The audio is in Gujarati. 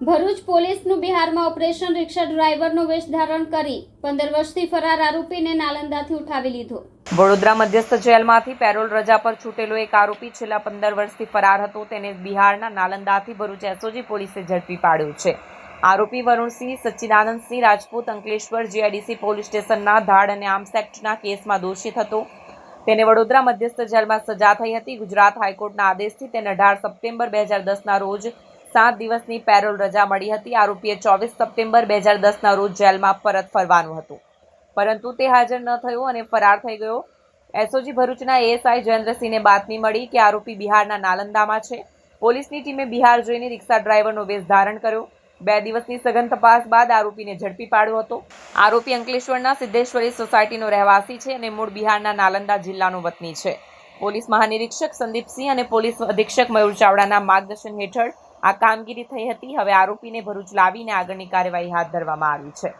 ભરૂચ પોલીસનું બિહારમાં ઓપરેશન, રિક્ષા ડ્રાઈવરનો વેશ ધારણ કરી પંદર વર્ષથી ફરાર આરોપીને નાલંદાથી ઉઠાવી લીધો. વડોદરા મધ્યસ્થ જેલમાંથી પેરોલ રજા પર છૂટેલો એક આરોપી છેલ્લા પંદર વર્ષથી ફરાર હતો. તેને બિહારના નાલંદાથી ભરૂચ એસઓજી પોલીસે ઝડપી પાડ્યો છે. આરોપી વરુણસિંહ, સચ્ચિદાનંદસિંહ, રાજપૂત અંકલેશ્વર, જીઆઈડીસી પોલીસ સ્ટેશનના ધાડ અને આર્મ્સ એક્ટના કેસમાં દોષિત હતો. તેને વડોદરા મધ્યસ્થ જેલમાં સજા થઈ હતી. ગુજરાત હાઈકોર્ટના આદેશથી તેને અઢાર સપ્ટેમ્બર બે હજાર દસના રોજ સાત દિવસની પેરોલ રજા મળી હતી. આરોપીએ ચોવીસ સપ્ટેમ્બર બે હજાર દસના રોજ જેલમાં પરત ફરવાનું હતું. પરંતુ તે હાજર ન થયો અને ફરાર થઈ ગયો. એસઓજી ભરૂચના એએસઆઈ જયેન્દ્રસિંહને બાતમી મળી કે આરોપી બિહારના નાલંદામાં છે. પોલીસની ટીમે બિહાર જઈને રિક્ષા ડ્રાઈવરનો વેશ ધારણ કર્યો. બે દિવસની સઘન તપાસ બાદ આરોપીને ઝડપી પાડ્યો હતો. આરોપી અંકલેશ્વરના સિદ્ધેશ્વરી સોસાયટીનો રહેવાસી છે અને મૂળ બિહારના નાલંદા જિલ્લાનો વતની છે. પોલીસ મહાનિરીક્ષક સંદીપસિંહ અને પોલીસ અધિક્ષક મયુર ચાવડાના માર્ગદર્શન હેઠળ આ કામગીરી થઈ હતી. હવે આરોપીને ભરૂચ લાવીને આગળની કાર્યવાહી હાથ ધરવામાં આવી છે.